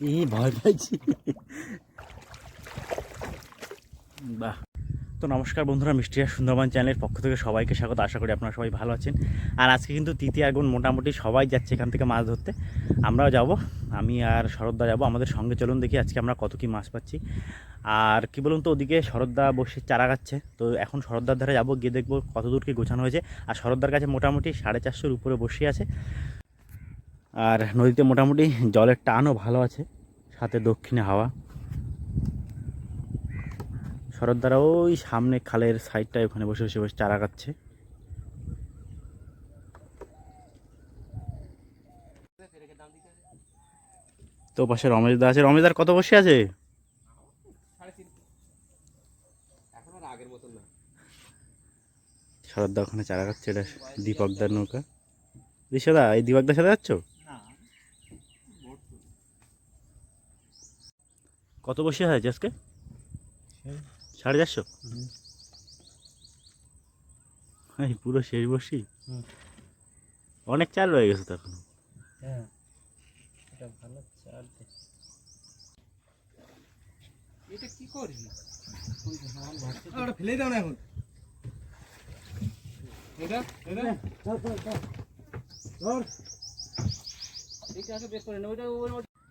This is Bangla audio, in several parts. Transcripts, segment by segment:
এই ভয় পাইছি। বাহ। তো নমস্কার বন্ধুরা মিষ্টিয়া সুন্দরবন চ্যানেলের পক্ষ থেকে সবাইকে স্বাগত। আশা করি আপনারা সবাই ভালো আছেন। আর আজকে কিন্তু তৃতীয় আগুন মোটামুটি সবাই যাচ্ছে এখান থেকে মাছ ধরতে। আমরাও যাব, আমি আর শরৎদা যাব। আমাদের সঙ্গে চলুন দেখি আজকে আমরা কত কি মাছ পাচ্ছি। আর কি বলুন তো, ওদিকে শরৎদা বসে চারা গাচ্ছে তো এখন শরৎদার ধারে যাব, গিয়ে দেখব কত দূর কি গোছানো হয়েছে। আর শরৎদার কাছে মোটামুটি সাড়ে চারশোর উপরে বসে আছে। আর নদীতে মোটামুটি জলের টানও ভালো আছে, সাথে দক্ষিণে হাওয়া। শরৎদারা ওই সামনে খালের সাইডটায় ওখানে বসে বসে বসে চারা গাচ্ছে তো পাশে রমেশ দা আছে। রমেশ দার কত বসে আছে? শরৎদা ওখানে চারা গাচ্ছে এটা দীপকদার নৌকা। ঋষদা এই দীপকদার সাথে যাচ্ছ? কত বসে হয়েছে আজকে? সাড়ে চারশো? এই পুরো শেষ বসি? হুম। অনেক চাল রয়ে গেছে তো এখন। হ্যাঁ। এটা ভালো চার এটা কি করবি ফেলে দাও না এখন। এটা এটা। ধর। এটা আগে বের করে নে ওটা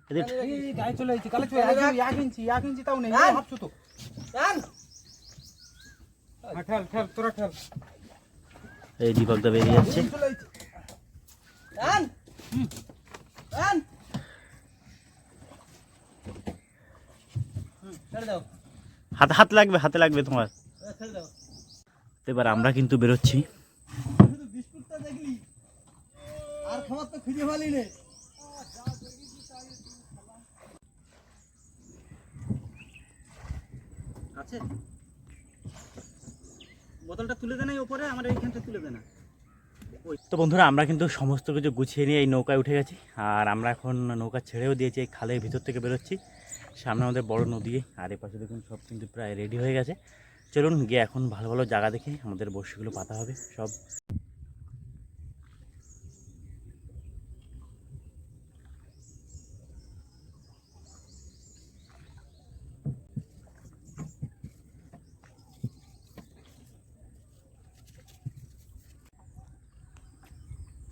চলে যাচ্ছে কালে এক এক ইঞ্চি এক ইঞ্চি তাও নেই ভাবছ তো। ঠেল ঠেল তোরা ঠেল। এই দীপকদা বেরিয়ে যাচ্ছে। হাতে হাত লাগবে হাতে লাগবে তোমার। ছেড়ে দাও। তো এবার আমরা কিন্তু বেরোচ্ছি। আর খাবার তো খুঁজে পালি আছে? বোতলটা তুলে দেয় উপরে আমার এইখানটা তুলে দেয় তো বন্ধুরা, আমরা কিন্তু সমস্ত কিছু গুছিয়ে নিয়ে এই নৌকায় উঠে গেছি, আর আমরা এখন নৌকা ছেড়েও দিয়েছি, এই খালের ভিতর থেকে বেরোচ্ছি। সামনে আমাদের বড় নদী, আর এ পাশে দেখুন সব কিন্তু প্রায় রেডি হয়ে গেছে। চলুন গিয়ে এখন ভালো ভালো জায়গা দেখে আমাদের বর্ষিগুলো পাতা হবে, সব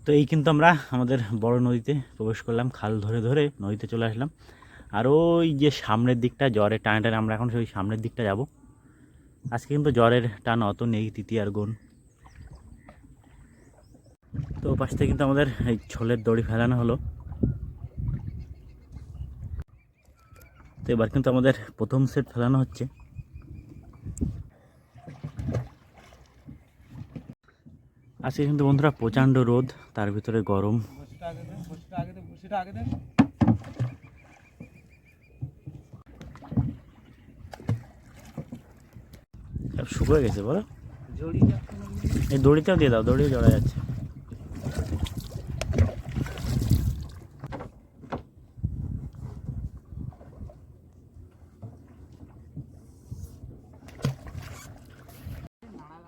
তো এই কিন্তু আমরা আমাদের বড় নদীতে প্রবেশ করলাম, খাল ধরে ধরে নদীতে চলে আসলাম। আর ওই যে সামনের দিকটা জ্বরের টানে টানে আমরা এখন সেই সামনের দিকটা যাব। আজকে কিন্তু জ্বরের টান অত নেই তৃতীয়ার গুণ তো পাশ থেকে কিন্তু আমাদের এই ছোলের দড়ি ফেলানো হলো। তো এবার কিন্তু আমাদের প্রথম সেট ফেলানো হচ্ছে। আজকে কিন্তু বন্ধুরা, প্রচণ্ড রোদ, তার ভিতরে গরম। শুকিয়ে গেছে, বলো। এই দিয়ে দাও, দড়িও জড়া যাচ্ছে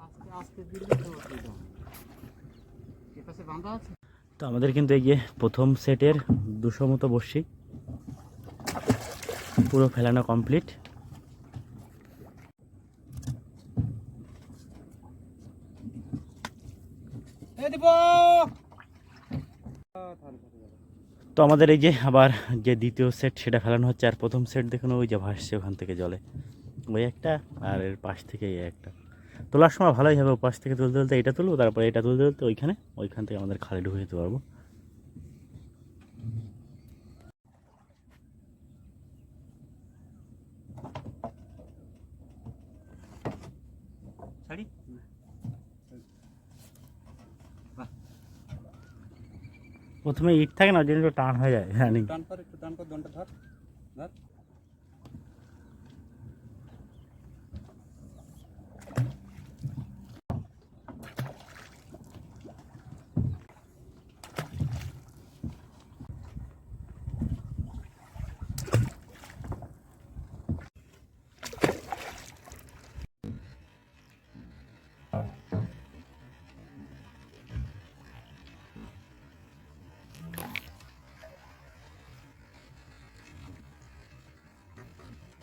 আস্তে আস্তে দিলে তো অসুবিধা হবে। এপাশে বাঁধা আছে তো আমাদের কিন্তু এই যে প্রথম সেটের দুশো মতো বসছি পুরো ফেলানো কমপ্লিট তো আমাদের এই যে আবার যে দ্বিতীয় সেট সেটা ফেলানো হচ্ছে আর প্রথম সেট দেখুন ওই যে ভাসছে ওখান থেকে জলে। ওই একটা আর এর পাশ থেকে এই একটা। তোলার সময় ভালোই হবে পাশ থেকে তুলতে তুলতে এটা তুলবো তারপরে এটা তুলতে তুলতে ওইখানে ওইখান থেকে আমাদের খালে ঢুকে যেতে পারব। প্রথমে ইট থাকে না ওই জন্য টান হয়ে যায় হ্যাঁ টান পর একটু টান পর দণ্ডটা ধর ধর।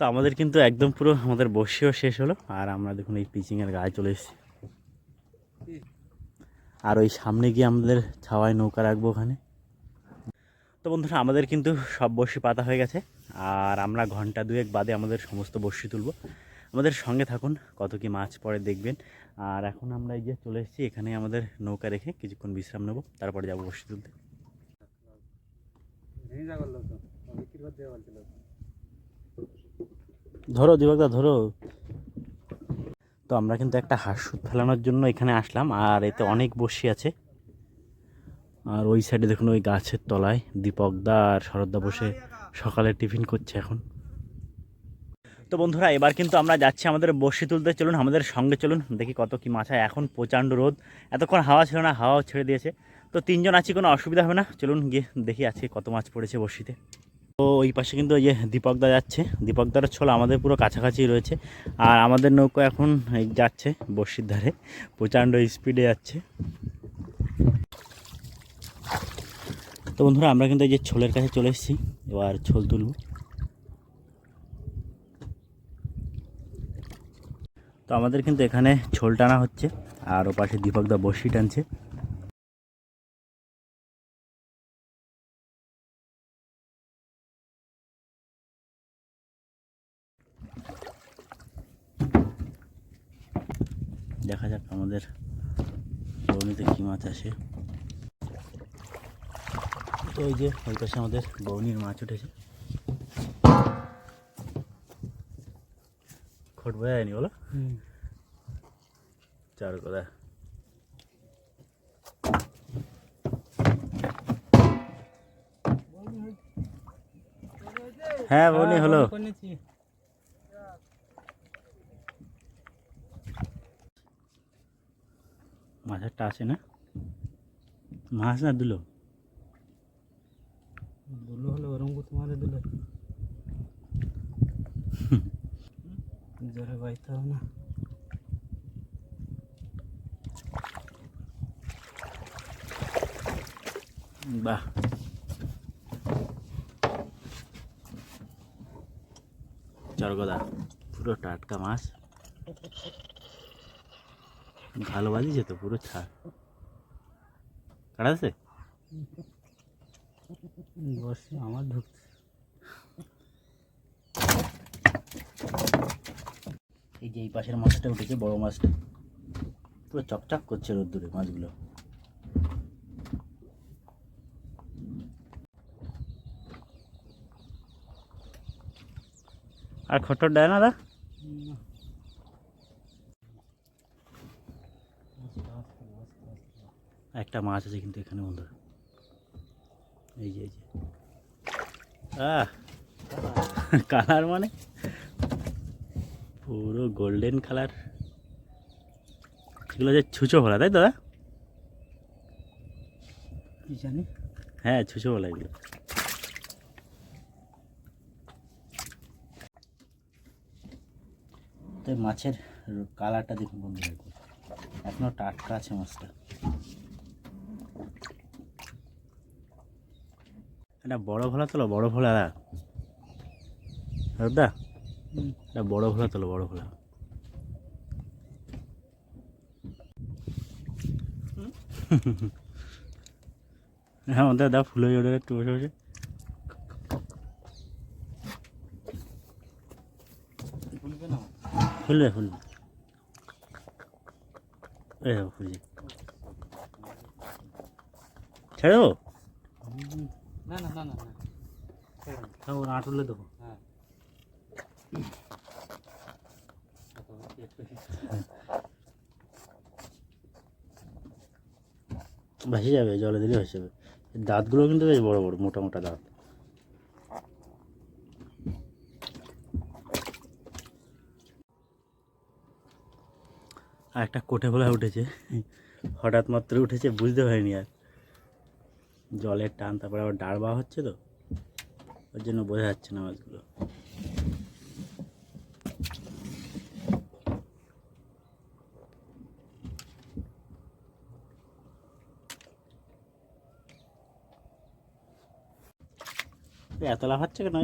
তো আমাদের কিন্তু একদম পুরো আমাদের বসিও শেষ হলো। আর আমরা দেখুন এই পিচিংয়ের গায়ে চলে এসেছি। আর ওই সামনে গিয়ে আমাদের ছাওয়ায় নৌকা রাখব ওখানে। তো বন্ধুরা, আমাদের কিন্তু সব বড়শি পাতা হয়ে গেছে। আর আমরা ঘণ্টা দুয়েক বাদে আমাদের সমস্ত বড়শি তুলব। আমাদের সঙ্গে থাকুন, কত কি মাছ পরে দেখবেন। আর এখন আমরা এই যে চলে এসেছি, এখানে আমাদের নৌকা রেখে কিছুক্ষণ বিশ্রাম নেব, তারপরে যাব বড়শি তুলতে। ধরো দিবাকদা ধরো। তো আমরা কিন্তু একটা হাঁস ফেলানোর জন্য এখানে আসলাম, আর এতে অনেক বসি আছে। আর ওই সাইডে দেখুন ওই গাছের তলায় দীপকদা আর শরৎদা বসে সকালে টিফিন করছে এখন। তো বন্ধুরা, এবার কিন্তু আমরা যাচ্ছি আমাদের বসি তুলতে। চলুন, আমাদের সঙ্গে চলুন, দেখি কত কি মাছ হয়। এখন প্রচণ্ড রোদ। এতক্ষণ হাওয়া ছিল না, হাওয়াও ছেড়ে দিয়েছে। তো তিনজন আছি, কোনো অসুবিধা হবে না। চলুন গিয়ে দেখি আজকে কত মাছ পড়েছে বসিতে। তো ওই পাশে কিন্তু ওই যে দীপকদা যাচ্ছে। দীপকদার ছোলা আমাদের পুরো কাছাকাছি রয়েছে। আর আমাদের নৌকো এখন যাচ্ছে বর্ষির ধারে, প্রচণ্ড স্পিডে যাচ্ছে। তো বন্ধুরা, আমরা কিন্তু এই যে ছোলের কাছে চলে এসেছি। এবার ছোল তুলব। তো আমাদের কিন্তু এখানে ছোল টানা হচ্ছে, আর ও পাশে দীপকদা বর্ষি টানছে। দেখা যাক আমাদের বৌনিতে কী মাছ আসে। তো ওই যে ওই পাশে আমাদের বৌনির মাছ উঠেছে। খোট বোঝা যায়নি বলো? চার কথা হ্যাঁ বৌনি হলো। মাছেরটা আছে না? মাছ না দিলো? দুলো হলো ওরম তোমার দুলো। জোরে বাইতে হবে না। বাহ। চরগদা পুরো টাটকা মাছ। ভালো বাজিছে তো পুরো ছাড়। কাটাছে বসে আমার ঢুকছে। এই যে এই পাশের মাছটা উঠেছে বড় মাছটা। পুরো চকচক করছে রোদ্দুরে মাছগুলো। আর খটর দেয় না দা একটা মাছ আছে কিন্তু এখানে বন্ধুরা। এই যে এই যে। কালার মানে? পুরো গোল্ডেন কালার এগুলো যে ছুঁচো ভরা তাই দাদা? জানি? হ্যাঁ ছুঁচো বলা এগুলো। তো মাছের কালারটা দেখুন বন্ধুরা একবার। এখনও টাটকা আছে মাছটা। এটা বড় ভোলা তোলো, বড় ভোলা দা দাদা এটা বড় ভোলা তোলো, বড় ভোলা। হ্যাঁ আমাদের দা ফুলে ওঠে একটু বসে বসে। ফুলবে ফুলবে। ছেড়ে না না না হ্যাঁ দেবো হ্যাঁ ভেসে যাবে জলে দিলে ভেসে যাবে দাঁতগুলো কিন্তু বেশ বড় বড় মোটা মোটা দাঁত আর একটা কোঠে ভোলা উঠেছে। হঠাৎ মাত্র উঠেছে, বুঝতে পারিনি আর। জলের টান, তারপরে আবার ডাড়বা হচ্ছে তো, ওর জন্য বোঝা যাচ্ছে না মাছগুলো। এত লাভ হচ্ছে কেন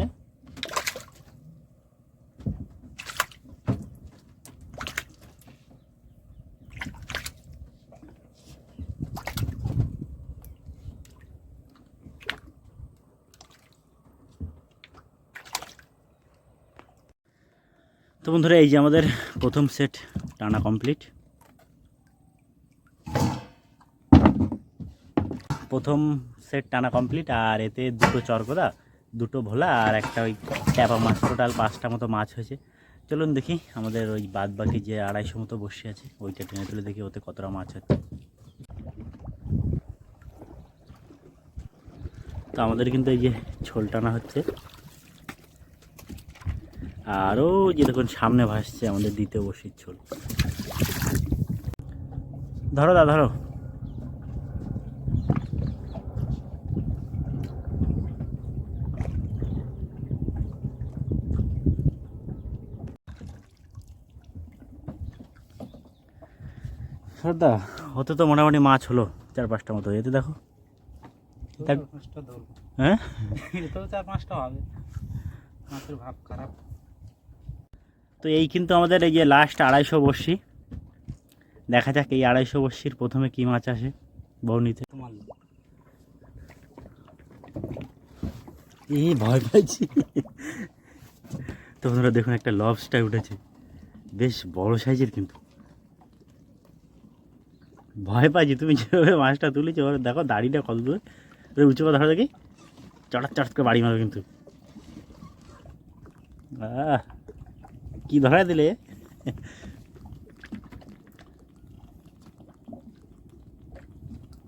বন্ধুরা, এই যে আমাদের প্রথম সেট টানা কমপ্লিট প্রথম সেট টানা কমপ্লিট আর এতে দুটো চরকদা দুটো ভোলা, আর একটা ওই ট্যাপা মাছ। টোটাল পাঁচটা মতো মাছ হয়েছে। চলুন দেখি, আমাদের ওই বাদ বাকি যে আড়াইশো মতো বসে আছে, ওইটা টেনে তুলে দেখি ওতে কতটা মাছ হচ্ছে। তো আমাদের কিন্তু এই যে ছোল টানা হচ্ছে। আরও যে দেখুন সামনে ভাসছে আমাদের দ্বিতীয় বসির ছোল ধরো দা ধরো। সর্দা হতে তো মোটামুটি মাছ হলো চার পাঁচটা মতো এতে দেখো। হ্যাঁ? চার পাঁচটা হবে। মাছের ভাব খারাপ। তো এই কিন্তু আমাদের এই যে লাস্ট আড়াইশো বর্ষি। দেখা যাক এই আড়াইশো বর্ষির প্রথমে কী মাছ আসে বৌনিতে তোমার এই ভয় পাইছি। তো বন্ধুরা দেখুন একটা লবস্টার উঠেছে। বেশ বড় সাইজের কিন্তু। ভয় পাইছি তুমি যেভাবে মাছটা তুলেছো ওর দেখো দাড়িটা কত দূরে। ওরে উঁচু কথা ধরো দেখি। চটাত চটাত করে বাড়ি মারো কিন্তু। আহ, কি ধরা দিলে?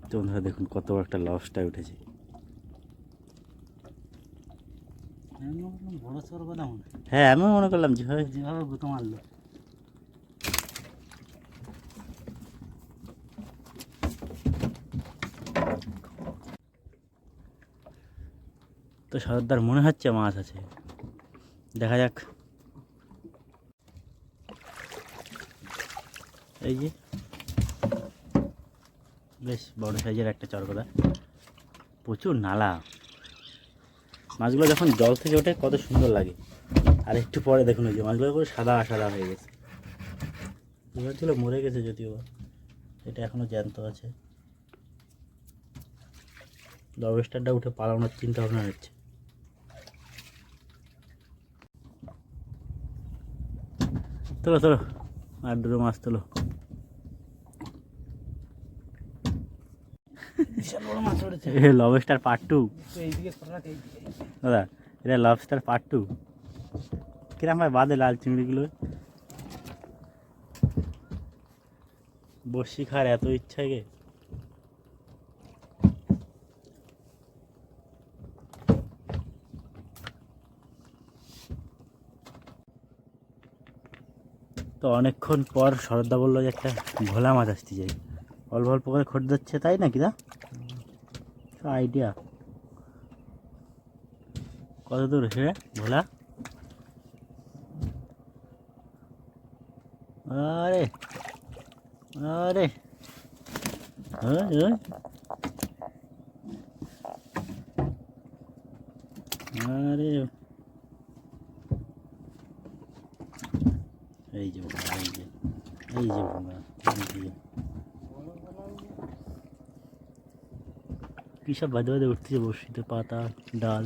তো বন্ধুরা দেখুন কত একটা লবস্টার উঠেছে। হয়। হ্যাঁ আমিও মনে করলাম যেভাবে যেভাবে গুতো মারলো। তো সর্দার মনে হচ্ছে মাছ আছে। দেখা যাক। এই যে। বেশ, বড় সাইজের একটা চরকদা প্রচুর নালা। মাছগুলো যখন জল থেকে ওঠে, কত সুন্দর লাগে। আর একটু পরে দেখুন ওই যে, মাছগুলো পুরো সাদা সাদা হয়ে গেছে। এবার ছিল মরে গেছে যদিও এটা এখনও জ্যান্ত আছে। লবেস্টারটা উঠে পালানোর চিন্তা ভাবনা হচ্ছে। তোলো তোলো। আর দুটো মাছ তোলো। বিশাল বড় মাছ উঠেছে এ লবস্টার পার্ট টু দাদা এটা লবস্টার পার্ট টু কিরম ভাই বাদে লাল চিংড়িগুলো? বসি খার এত ইচ্ছা গে তো অনেকক্ষণ পর শরৎদা বলল যে একটা ভোলা মাছ আসতে চাই। অল্প অল্প করে খোট দিচ্ছে তাই নাকি দা? আইডিয়া কত দূর সে ভোলা আরে আরে ওই, ওই। আরে এই যে ভোলা এই যে এই যে ভোলা এই যে কী সব বাদে বাদে উঠতেছে বসিতে পাতা, ডাল।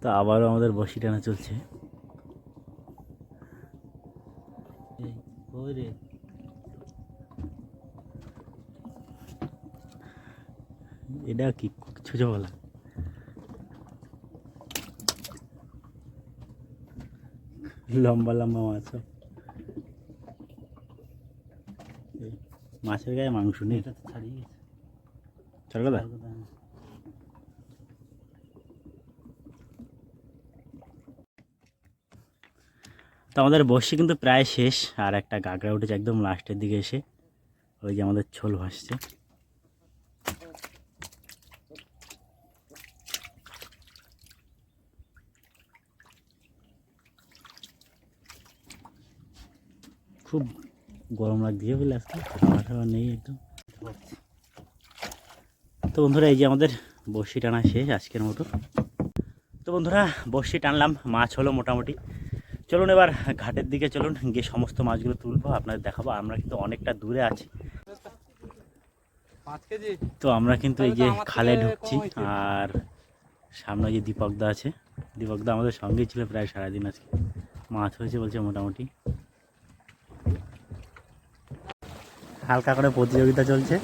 তো আবারও আমাদের বসি টানা চলছে। এটা কি ছুঁচো বলা লম্বা লম্বা মাছ সব। মাছের গায়ে মাংস নেই। ছাড়িয়ে গেছে। কথা তো আমাদের বসি কিন্তু প্রায় শেষ আর একটা গাগড়া উঠেছে একদম লাস্টের দিকে এসে। ওই যে আমাদের ছোল ভাসছে। খুব গরম লাগছে বলে আজকে খাওয়া টাওয়া নেই একদম। তো বন্ধুরা এই যে আমাদের বড়শি টানা শেষ আজকের মতো। তো বন্ধুরা বড়শি টানলাম মাছ হলো মোটামুটি। চলুন এবার ঘাটের দিকে চলুন গিয়ে সমস্ত মাছগুলো তুলবো আপনাদের দেখাবো। আমরা কিন্তু অনেকটা দূরে আছি। তো আমরা কিন্তু এই যে খালে ঢুকছি আর সামনে যে দীপকদা আছে দীপকদা আমাদের সঙ্গেই ছিল প্রায় সারাদিন আজকে। মাছ হয়েছে বলছে মোটামুটি। হালকা করে প্রতিযোগিতা চলছে।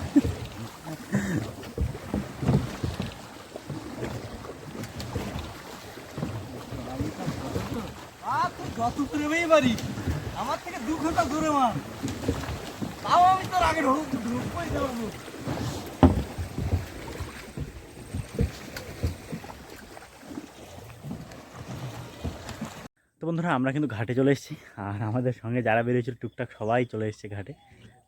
আর তুই যত দূরে পারি আমার থেকে দু ঘণ্টা দূরে মার তাও আমি তোর আগে ঢুক ঢুকবই যাব তো বন্ধুরা আমরা কিন্তু ঘাটে চলে এসেছি। আর আমাদের সঙ্গে যারা বেরিয়েছিল টুকটাক সবাই চলে এসেছে ঘাটে।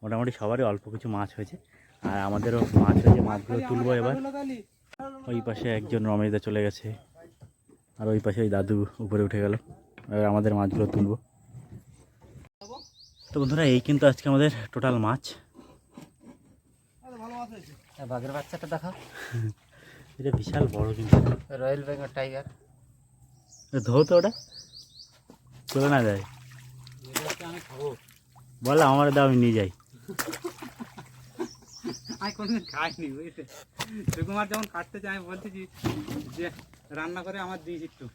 মোটামুটি সবারই অল্প কিছু মাছ হয়েছে। আর আমাদেরও মাছ হয়েছে মাছগুলো তুলবো এবার। ওই পাশে একজন রমেশদা চলে গেছে। আর ওই পাশে ওই দাদু উপরে উঠে গেল। এবার আমাদের মাছগুলো তুলবো। তো বন্ধুরা এই কিন্তু আজকে আমাদের টোটাল মাছ। বাঘের বাচ্চাটা দেখাও এটা বিশাল বড় কিন্তু। Royal Bengal tiger. ধো তো ওটা। চলে না যায়। বল আমার দাও আমি নিয়ে যাই। আমি কোনোদিন খাইনি বুঝতে সুকুমার যখন কাটতে চাই আমি বলতেছি যে রান্না করে আমার দিয়েছি একটু।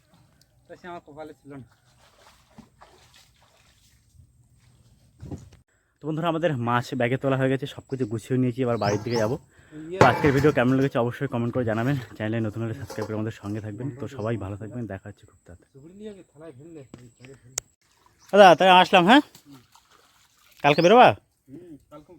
তো সে আমার কপালে ছিল না। তো বন্ধুরা আমাদের মাছ ব্যাগে তোলা হয়ে গেছে সব কিছু গুছিয়ে নিয়েছি এবার বাড়ির দিকে যাব। তো আজকের ভিডিও কেমন লেগেছে অবশ্যই কমেন্ট করে জানাবেন। চ্যানেলে নতুন হলে সাবস্ক্রাইব করে আমাদের সঙ্গে থাকবেন। তো সবাই ভালো থাকবেন দেখা হচ্ছে খুব তাড়াতাড়ি। দাদা তাই আসলাম হ্যাঁ? কালকে বেরোবা? কালকে